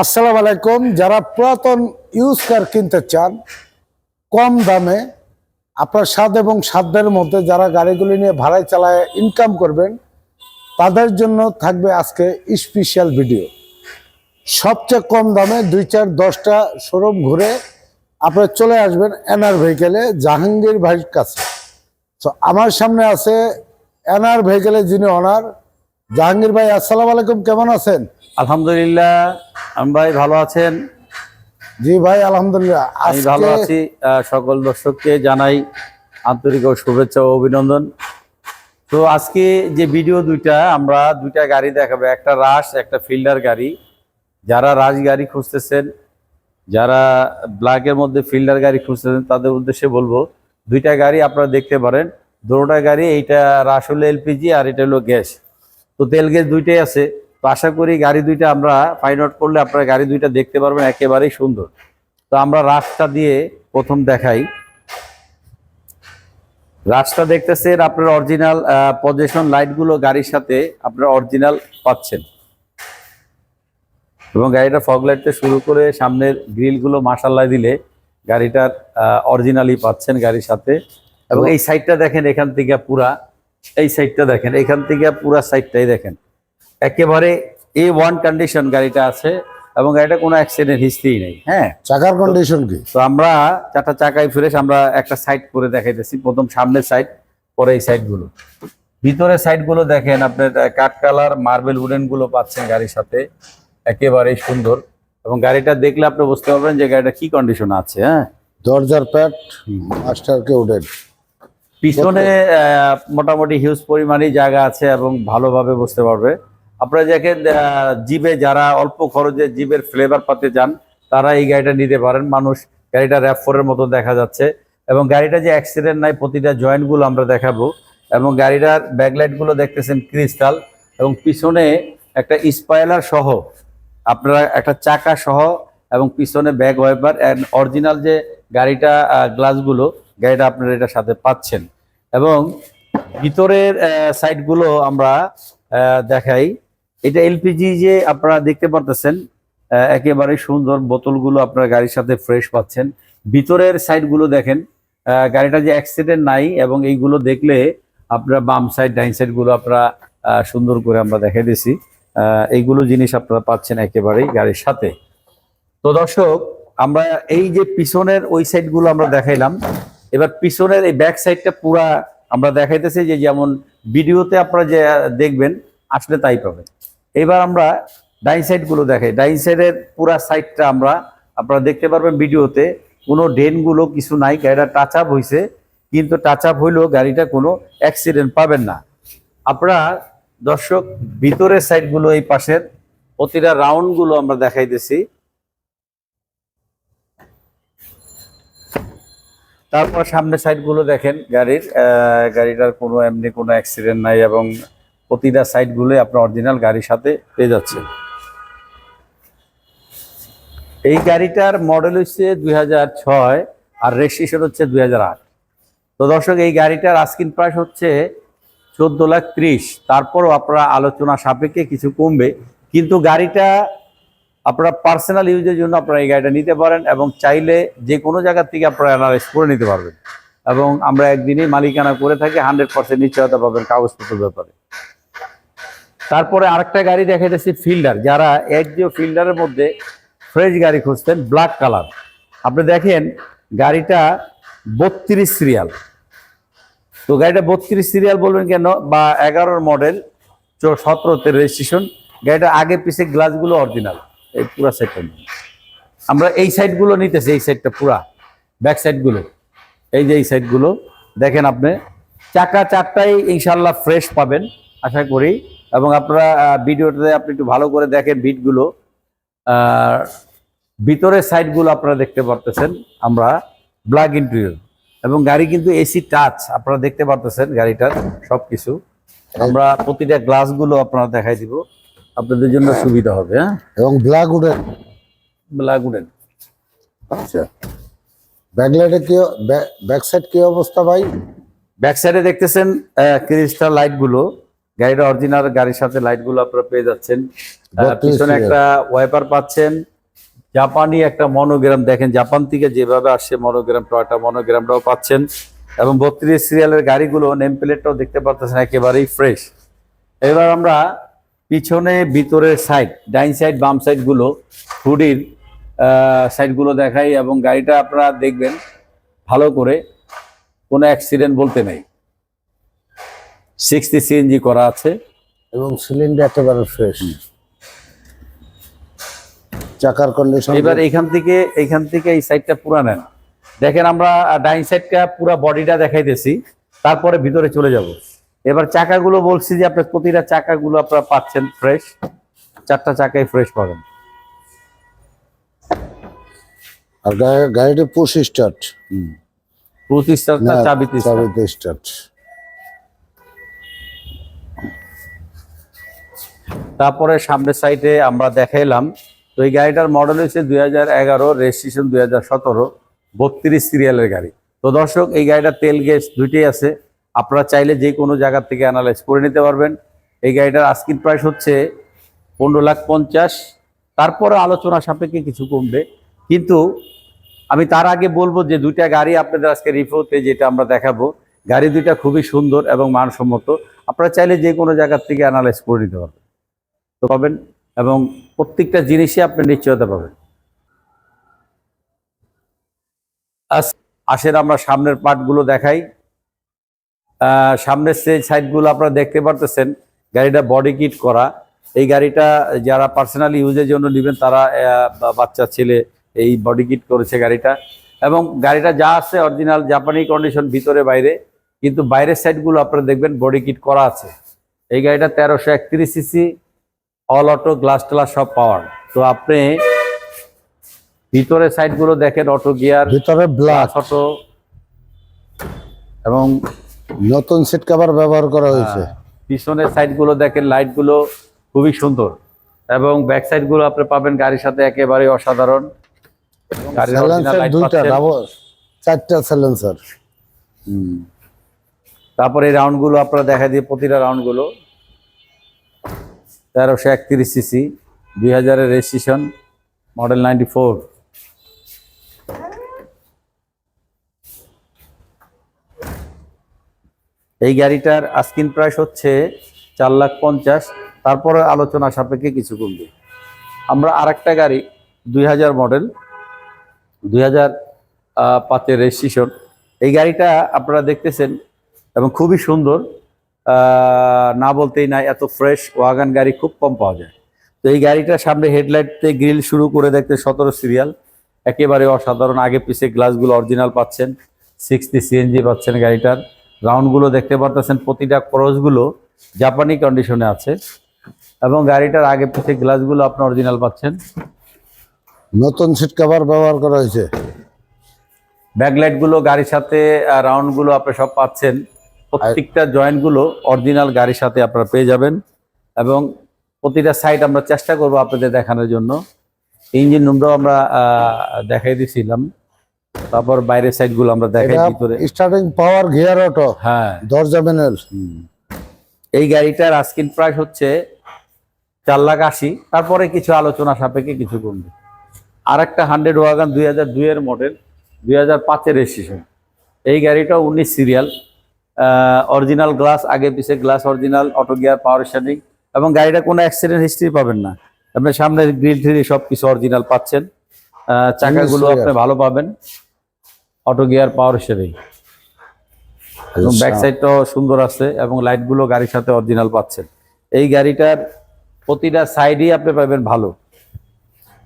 আসসালামু আলাইকুম। যারা পুরাতন ইউজ কার কিনতে চান, কম দামে আপনার স্বাদ এবং সাধ্যের মধ্যে যারা গাড়িগুলি নিয়ে ভাড়ায় চালায় ইনকাম করবেন, তাদের জন্য থাকবে আজকে স্পেশাল ভিডিও সবচেয়ে কম দামে দুই চার দশটা শোরুম ঘুরে আপনারা চলে আসবেন এনআর ভেহিকেলে জাহাঙ্গীর ভাইয়ের কাছে। তো আমার সামনে আছে এনআর ভেহিকেলে যিনি অনার জাহাঙ্গীর ভাই, আসসালামু আলাইকুম, কেমন আছেন? আলহামদুলিল্লাহ আমি ভাই ভালো আছেন? জি ভাই আলহামদুলিল্লাহ। আমি ভালো আছি সকল দর্শককে জানাই আন্তরিক ও শুভেচ্ছা ও অভিনন্দন। তো আজকে যে ভিডিও দুইটা আমরা দুইটা গাড়ি দেখাবো। একটা রাশ একটা ফিল্ডার গাড়ি। যারা রাশ গাড়ি খুঁজতেছেন যারা ব্ল্যাকের মধ্যে ফিল্ডার গাড়ি খুঁজতেছেন তাদের উদ্দেশ্যে বলব দুইটা গাড়ি আপনারা দেখতে পারেন। দুটোটা গাড়ি এইটা রাশ হলো এলপিজি আর এটা হলো গ্যাস। তো তেল গ্যাস দুইটাই আছে। আশা করি গাড়ি দুইটা আমরা ফাইন্ড আউট করলে আপনারা গাড়ি দুইটা দেখতে পারবেন, একেবারেই সুন্দর। তো আমরা রাস্তা দিয়ে প্রথম দেখাই। রাস্তা দেখতেছেন আপনার অরিজিনাল পজিশন লাইটগুলো গাড়ির সাথে আপনার অরিজিনাল পাচ্ছেন। এবং গাড়িটা ফগ লাইটতে শুরু করে সামনের গ্রিলগুলো মাসাল্লায় দিলে গাড়িটার অরিজিনালি পাচ্ছেন গাড়ির সাথে। এবং এই সাইডটা দেখেন এখান থেকে পুরা, এই সাইডটা দেখেন, এখান থেকে পুরা সাইডটাই দেখেন। একেবারে এ ওয়ান কন্ডিশন গাড়িটা আছে এবং গাড়িটা কোনো অ্যাক্সিডেন্ট হিস্ট্রি নেই হ্যাঁ? চাকার কন্ডিশন কি? তো আমরা চারটা চাকায় ফ্রেশ আমরা একটা সাইড করে দেখাইতেছি প্রথম সামনের সাইড পরে এই সাইডগুলো ভিতরের সাইডগুলো দেখেন আপনার কাঠ কালার মার্বেল উডেনগুলো পাচ্ছেন গাড়ির সাথে একেবারেই সুন্দর। এবং গাড়িটা দেখলে আপনি বুঝতে পারবেন যে গাড়িটা কি কন্ডিশন আছে হ্যাঁ? দরজার প্যাট মাস্টার কে উডেন পিছনে মোটামুটি হিউজ পরিমাণে জায়গা আছে এবং ভালোভাবে বুঝতে পারবে। আপনারা আহ, জিবে যারা অল্প খরচে জিবের ফ্লেভার পাতে যান তারা এই গাড়িটা নিতে পারেন। মানুষ গাড়িটা র্যাপ ফোরের মতো দেখা যাচ্ছে। এবং গাড়িটা যে অ্যাক্সিডেন্ট নাই প্রতিটা জয়েন্টগুলো আমরা দেখাবো। এবং গাড়িটার ব্যাকলাইটগুলো দেখতেছেন ক্রিস্টাল এবং পিছনে একটা স্পাইলার সহ আপনারা একটা চাকা সহ এবং পিছনে ব্যাক ওয়াইপার অ্যান্ড অরিজিনাল যে গাড়িটা গ্লাসগুলো গাড়িটা আপনারা এটার সাথে পাচ্ছেন। এবং ভিতরের সাইডগুলো আমরা দেখাই। এটা এলপিজি যে আপনারা দেখতে পারতেছেন একেবারে সুন্দর বোতলগুলো আপনারা গাড়ির সাথে ফ্রেশ পাচ্ছেন। ভিতরের সাইডগুলো দেখেন গাড়িটা যে অ্যাক্সিডেন্ট নাই এবং এইগুলো দেখলে আপনার বাম সাইড ডাইন সাইডগুলো আপনারা সুন্দর করে আমরা দেখাই দিছি। এইগুলো জিনিস আপনারা পাচ্ছেন একেবারেই গাড়ির সাথে। তো দর্শক, আমরা এই যে পিছনের ওই সাইডগুলো আমরা দেখাইলাম, এবার পিছনের এই ব্যাক সাইডটা পুরা আমরা দেখাইতেছি যে যেমন ভিডিওতে আপনারা যে দেখবেন, আসলে তাই পাবেন। এবার আমরা ডাইন সাইডগুলো দেখাই। ডাইন সাইডের পুরা সাইডটা আমরা, আপনারা দেখতে পারবেন ভিডিওতে, কোনো ডেনগুলো কিছু নাই, গাড়িটা টাচ আপ হয়েছে কিন্তু টাচ আপ হইলেও গাড়িটা কোনো অ্যাক্সিডেন্ট পাবেন না। আপনারা দর্শক, ভিতরের সাইডগুলো, এই পাশের প্রতিটা রাউন্ডগুলো আমরা দেখাইতেছি। তারপর সামনের সাইডগুলো দেখেন, গাড়ির গাড়িটার কোনো এমনি কোনো অ্যাক্সিডেন্ট নাই এবং প্রতিটা সাইডগুলো আপনার অরিজিনাল গাড়ির সাথে পেয়ে যাচ্ছে এই গাড়িটার মডেল হচ্ছে দুই আর রেজিস্ট্রেশন হচ্ছে দুই তো দর্শক, এই গাড়িটার আস্কিন প্রাইস হচ্ছে চোদ্দ লাখ ত্রিশ। তারপরও আপনারা আলোচনা সাপেক্ষে কিছু কমবে, কিন্তু গাড়িটা আপনারা পার্সোনাল ইউজের জন্য আপনারা এই গাড়িটা নিতে পারেন এবং চাইলে যে কোনো জায়গা থেকে আপনারা অ্যানালাইজ করে নিতে পারবেন। এবং আমরা একদিনই মালিকানা করে থাকি হান্ড্রেড পার্সেন্ট নিশ্চয়তা পাবেন কাগজপত্রের ব্যাপারে। তারপরে আরেকটা গাড়ি দেখাইতেছি ফিল্ডার। যারা একজিও ফিল্ডারের মধ্যে ফ্রেশ গাড়ি খুঁজতেন, ব্ল্যাক কালার। আপনি দেখেন, গাড়িটা বত্রিশ সিরিয়াল। তো গাড়িটা বত্রিশ সিরিয়াল বলবেন কেন? বা এগারোর মডেল সতেরোতে রেজিস্ট্রেশন গাড়িটা আগে পিছে গ্লাসগুলো অরিজিনাল এই পুরা সেটটা আমরা এই সাইডগুলো নিতেছি, এই সাইডটা পুরা। ব্যাক সাইডগুলো এই যে এই সাইডগুলো দেখেন আপনি। চাকা চারটাই ইনশাল্লাহ ফ্রেশ পাবেন। আশা করি এবং আপনারা ভিডিওটাতে আপনি একটু ভালো করে দেখেন বিটগুলো ভিতরের সাইডগুলো আপনারা দেখতে পারতেছেন আমরা ব্ল্যাক ইন্টেরিয়র এবং গাড়ি কিন্তু এসি টাচ আপনারা দেখতে পারতেছেন গাড়িটার সব কিছু আমরা প্রতিটা গ্লাসগুলো আপনারা দেখাই দিব। আপনাদের জন্য সুবিধা হবে হ্যাঁ? এবং ব্ল্যাক উডেন ব্ল্যাক উডেন আচ্ছা। ব্যাকলাইটে কি ব্যাক সাইড কি অবস্থা ভাই? ব্যাক সাইডে দেখতেছেন ক্রিস্টাল লাইটগুলো গাড়িটা অরিজিনাল গাড়ির সাথে লাইটগুলো আপনারা পেয়ে যাচ্ছেন। পিছনে একটা ওয়াইপার পাচ্ছেন। জাপানি একটা মনোগ্রাম দেখেন জাপান থেকে যেভাবে আসছে মনোগ্রাম টয়টা মনোগ্রামটাও পাচ্ছেন। এবং বত্রিশ সিরিয়ালের গাড়িগুলো নেম প্লেটটাও দেখতে পারতেছেন একেবারেই ফ্রেশ এবার আমরা পিছনে ভিতরের সাইড ডাইন সাইড বাম সাইডগুলো হুডির সাইডগুলো দেখাই এবং গাড়িটা আপনারা দেখবেন ভালো করে কোনো অ্যাক্সিডেন্ট বলতে নেই। সিক্সটি সিএনজি করা আছে। এবং সিলিন্ডার একেবারে ফ্রেশ। চাকার কন্ডিশন এবার এইখান থেকে এইখান থেকে এই সাইডটা পুরা নেন। দেখেন আমরা ডাইন সাইডটা পুরা বডিটা দেখাইতেছি তারপরে ভিতরে চলে যাব। এবার চাকাগুলো বলছি যে আপনার প্রতিটা চাকাগুলো আপনারা পাচ্ছেন ফ্রেশ চারটা চাকাই ফ্রেশ পাবেন। আর গাড়ি- গাড়িটি পুশ স্টার্ট প্রতিষ্ঠানটা চাবিতে start। চাবিতে স্টার্ট তারপরে সামনের সাইডে আমরা দেখাইলাম, তো এই গাড়িটার মডেল হচ্ছে দুই হাজার এগারো রেজিস্ট্রেশন দুই হাজার সতেরো, বত্রিশ সিরিয়ালের গাড়ি। তো দর্শক, এই গাড়িটার তেল গ্যাস দুইটাই আছে। আপনারা চাইলে যে কোনো জায়গা থেকে অ্যানালাইজ করে নিতে পারবেন। এই গাড়িটার আস্কিন প্রাইস হচ্ছে পনেরো লাখ পঞ্চাশ। তারপরে আলোচনা সাপেক্ষে কিছু কমবে। কিন্তু আমি তার আগে বলব যে দুইটা গাড়ি আপনাদের আজকে রিভিউতে যেটা আমরা দেখাবো, গাড়ি দুইটা খুবই সুন্দর এবং মানসম্মত। আপনারা চাইলে যে কোনো জায়গার থেকে অ্যানালাইজ করে নিতে পারবেন। তো পাবেন এবং প্রত্যেকটা জিনিসই আপনি নিশ্চয়তা পাবেন। আস- আসেন, আমরা সামনের পার্টগুলো দেখাই। সামনের যে সাইডগুলো আপনারা দেখতে পারতেছেন, গাড়িটা বডি কিট করা। এই গাড়িটা যারা পার্সোনালি ইউজের জন্য নেবেন, তারা বাচ্চা, ছেলে, এই বডি কিট করেছে গাড়িটা। এবং গাড়িটা যা আছে অরিজিনাল জাপানি কন্ডিশন ভিতরে, বাইরে। কিন্তু বাইরের সাইডগুলো আপনারা দেখবেন বডি কিট করা আছে। এই গাড়িটা তেরোশো একত্রিশ সিসি অল অটো গ্লাস টালাস সব পাওয়ার তো আপনি ভিতরের সাইডগুলো দেখেন অটো গিয়ার ভিতরে ব্ল্যাক অটো এবং নতুন সিট কভার ব্যবহার করা হয়েছে। পিছনের সাইডগুলো দেখেন লাইটগুলো খুবই সুন্দর। এবং ব্যাক সাইডগুলো আপনি পাবেন গাড়ির সাথে একেবারে অসাধারণ। দুইটা চারটা। তারপরে এই রাউন্ডগুলো আপনারা দেখা দিয়ে প্রতিটা রাউন্ডগুলো তেরোশো একত্রিশ সিসি দুই হাজারের রেজিস্ট্রেশন মডেল নাইনটি ফোর এই গাড়িটার আস্কিন প্রাইস হচ্ছে চার লাখ পঞ্চাশ। তারপরে আলোচনা সাপেক্ষে কিছু কমবে আমরা আরেকটা গাড়ি, দুই হাজার মডেল দুই হাজার পাঁচের রেজিস্ট্রেশন এই গাড়িটা আপনারা দেখতেছেন এবং খুবই সুন্দর। না বলতেই নাই এত ফ্রেশ ওয়াগান গাড়ি খুব কম পাওয়া যায়। তো এই গাড়িটার সামনে হেডলাইটতে গ্রিল শুরু করে দেখতে সতেরো সিরিয়াল একেবারে অসাধারণ। আগে পিছে গ্লাসগুলো অরিজিনাল পাচ্ছেন সিক্সটি সিএনজি পাচ্ছেন গাড়িটার। রাউন্ডগুলো দেখতে পারতেছেন প্রতিটা ক্রসগুলো জাপানি কন্ডিশনে আছে। এবং গাড়িটার আগে পিছে গ্লাসগুলো আপনি অরিজিনাল পাচ্ছেন। নতুন সিট কভার ব্যবহার করা হয়েছে। ব্যাকলাইটগুলো গাড়ির সাথে রাউন্ডগুলো আপনি সব পাচ্ছেন। প্রত্যেকটা জয়েন্টগুলো অরিজিনাল গাড়ির সাথে আপনারা পেয়ে যাবেন এবং প্রতিটা সাইড আমরা চেষ্টা করব আপনাদের দেখানোর জন্য। ইঞ্জিন রুমটাও আমরা দেখাই দিয়েছিলাম তারপর বাইরের সাইডগুলো আমরা দেখাই ভিতরে। স্টার্টিং পাওয়ার গিয়ার অটো হ্যাঁ। দরজা মেনেল এই গাড়িটার আস্কিন প্রাইস হচ্ছে চার লাখ আশি। তারপরে কিছু আলোচনা সাপেক্ষে কিছু কমবে। আর একটা হান্ড্রেড ওয়াগান দুই হাজার দুইয়ের মডেল দুই হাজার পাঁচের রেজিস্ট্রেশন এই গাড়িটা উনিশ সিরিয়াল অরিজিনাল গ্লাস আগে পিছে glass original auto gear power standing এবং গাড়িটা কোনো অ্যাক্সিডেন্ট হিস্ট্রি পাবেন না। আপনার সামনে গ্রিল ট্রিল সব কিছু অরিজিনাল পাচ্ছেন চাকাগুলো। আপনি ভালো পাবেন। অটো গিয়ার পাওয়ার স্ট্যান্ডিং এবং ব্যাক সাইডটাও সুন্দর আছে এবং লাইটগুলো গাড়ির সাথে অরিজিনাল পাচ্ছেন। এই গাড়িটার প্রতিটা সাইডই আপনি পাবেন ভালো।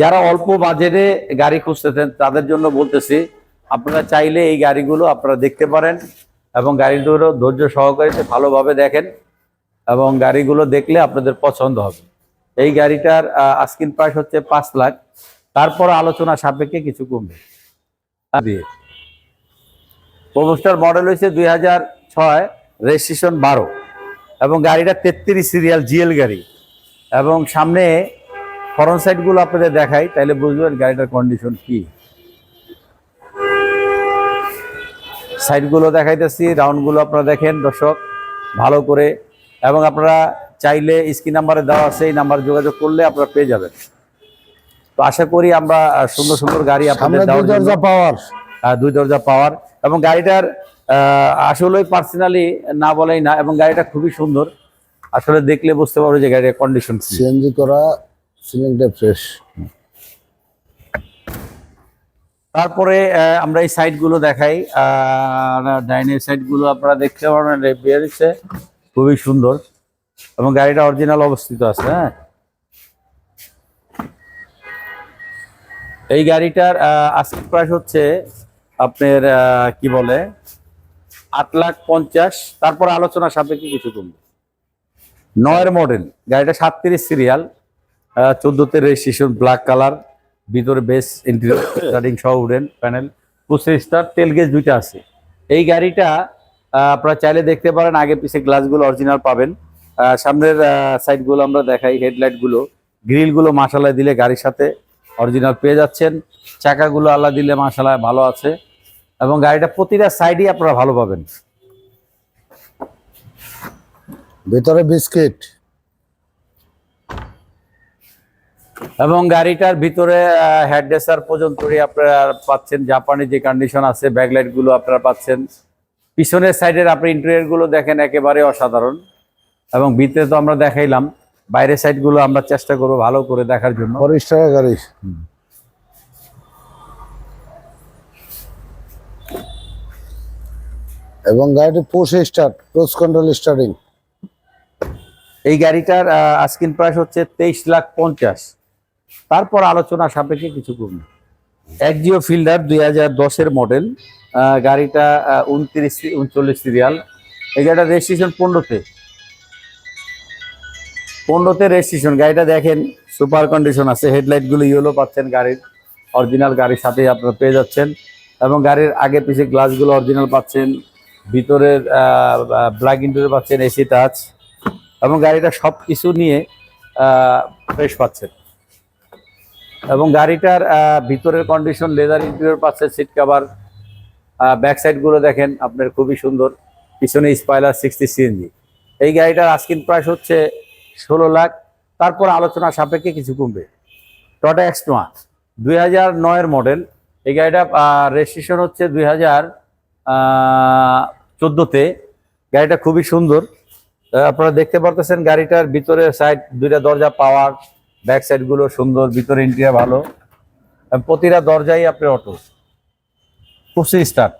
যারা অল্প বাজেটে গাড়ি খুঁজতেছেন তাদের জন্য বলতেছি আপনারা চাইলে এই গাড়িগুলো আপনারা দেখতে পারেন। এবং গাড়িগুলো ধৈর্য সহকারে ভালোভাবে দেখেন এবং গাড়িগুলো দেখলে আপনাদের পছন্দ হবে। এই গাড়িটার আস্কিন প্রাইস হচ্ছে পাঁচ লাখ। তারপর আলোচনা সাপেক্ষে কিছু কমবে। দিয়ে। প্রবোস্টার মডেল হয়েছে দুই হাজার ছয় রেজিস্ট্রেশন বারো। এবং গাড়িটা তেত্রিশ সিরিয়াল জিএল গাড়ি। এবং সামনে ফরন সাইডগুলো আপনাদের দেখাই তাহলে বুঝবেন গাড়িটার কন্ডিশন কি। সাইডগুলো দেখাইতেছি রাউন্ডগুলো আপনারা দেখেন দর্শক ভালো করে। এবং আপনারা চাইলে স্ক্রিন নাম্বারে দেওয়া আছে এই নাম্বার যোগাযোগ করলে আপনারা পেয়ে যাবেন। তো আশা করি আমরা সুন্দর সুন্দর গাড়ি আপনাদের দুই দরজা পাওয়ার। দুই দরজা পাওয়ার। এবং গাড়িটার আসলে পার্সোনালি না বলেই না এবং গাড়িটা খুবই সুন্দর। আসলে দেখলে বুঝতে পারব যে গাড়ির কন্ডিশন সিএনজি করা সিলিংটা ফ্রেশ তারপরে আমরা এই সাইডগুলো দেখাই ডাইনের সাইডগুলো আপনারা দেখতে পারবেন বেরিয়েছে খুবই সুন্দর। এবং গাড়িটা অরিজিনাল অবস্থিত আছে হ্যাঁ। এই গাড়িটার আজকে প্রাইস হচ্ছে আপনার কি বলে, আট লাখ পঞ্চাশ। তারপর আলোচনা সাপেক্ষে কিছু কমবে। নয়ের মডেল, গাড়িটা সাতত্রিশ সিরিয়াল চোদ্দোতে রেজিস্ট্রেশন, ব্ল্যাক কালার। ভিতরে বেস ইন্টেরিয়র স্টার্টিং সহ উডেন প্যানেল পুসে স্টার তেল গেজ দুইটা আছে। এই গাড়িটা আপনারা চাইলে দেখতে পারেন, আগে পিছে গ্লাসগুলো অরিজিনাল পাবেন। সামনের সাইডগুলো আমরা দেখাই হেডলাইটগুলো গ্রিলগুলো মাসালায় দিলে গাড়ির সাথে অরিজিনাল পেয়ে যাচ্ছেন। চাকাগুলো আল্লাহ দিলে মাসালায় ভালো আছে। এবং গাড়িটা প্রতিটা সাইডই আপনারা ভালো পাবেন। ভিতরে বিস্কিট এবং গাড়িটার ভিতরে হেডডেসার পর্যন্তই আপনারা পাচ্ছেন। জাপানি যে কন্ডিশন আছে ব্যাকলাইটগুলো আপনারা পাচ্ছেন। পিছনের সাইডের আপনি ইন্টেরিয়রগুলো দেখেন একেবারে অসাধারণ। এবং ভিতরে তো আমরা দেখাইলাম বাইরের সাইডগুলো আমরা চেষ্টা করব ভালো করে দেখার জন্য। টাকা গাড়ি। এবং গাড়িটি push start cruise control starting এই গাড়িটার আস্কিন প্রাইস হচ্ছে তেইশ লাখ পঞ্চাশ। তারপর আলোচনা সাপেক্ষে কিছু কমবে একজিও ফিল্ডার দুই হাজার দশের মডেল গাড়িটা উনত্রিশ উনচল্লিশ সিরিয়াল। এই গাড়িটা রেজিস্ট্রেশন পনেরোতে। পনেরোতে রেজিস্ট্রেশন গাড়িটা দেখেন সুপার কন্ডিশন আছে। হেডলাইটগুলো ইয়েলো পাচ্ছেন গাড়ির। অরিজিনাল গাড়ির সাথে আপনারা পেয়ে যাচ্ছেন। এবং গাড়ির আগে পিছে গ্লাসগুলো অরিজিনাল পাচ্ছেন। ভিতরের ব্ল্যাক ইন্টেরিয়র পাচ্ছেন এসি টাচ এবং গাড়িটা সব কিছু নিয়ে ফ্রেশ পাচ্ছেন। এবং গাড়িটার ভিতরের কন্ডিশন লেদার ইন্টেরিয়র পাচ্ছেন সিট কাভার ব্যাক সাইডগুলো দেখেন, আপনার খুবই সুন্দর। পিছনে স্পাইলার সিক্সটি সিএনজি এই গাড়িটার আস্কিন প্রাইস হচ্ছে ষোলো লাখ। তারপর আলোচনা সাপেক্ষে কিছু কমবে। টটা এক্সনোয়া দুই হাজার নয়ের মডেল এই গাড়িটা রেজিস্ট্রেশন হচ্ছে দুই হাজার চোদ্দোতে। গাড়িটা খুবই সুন্দর। আপনারা দেখতে পারতেছেন গাড়িটার ভিতরে সাইড দুইটা দরজা পাওয়ার ব্যাক সাইডগুলো সুন্দর, ভিতরে ইন্টেরিয়ার ভালো। প্রতিটা দরজাই আপনার অটো খুশি স্টার্ট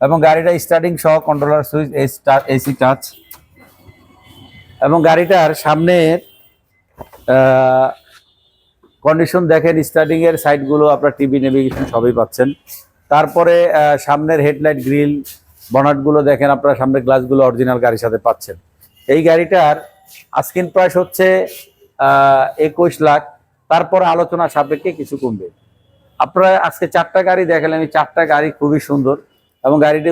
এবং গাড়িটা স্টার্টিং সহ কন্ট্রোলার সুইচ এসি টাচ এবং গাড়িটার সামনের কন্ডিশন দেখেন স্টার্টিং এর সাইডগুলো আপনার টিভি নেভিগেশন সবই পাচ্ছেন। তারপরে সামনের হেডলাইট গ্রিল বনাটগুলো দেখেন, আপনার সামনের গ্লাসগুলো অরিজিনাল গাড়ির সাথে পাচ্ছেন। এই গাড়িটার আস্কিন প্রাইস হচ্ছে একুশ লাখ। তারপর আলোচনা সাপেক্ষে কিছু কমবে। আপনারা আজকে চারটা গাড়ি দেখালেন। এই চারটা গাড়ি খুবই সুন্দর এবং গাড়িটি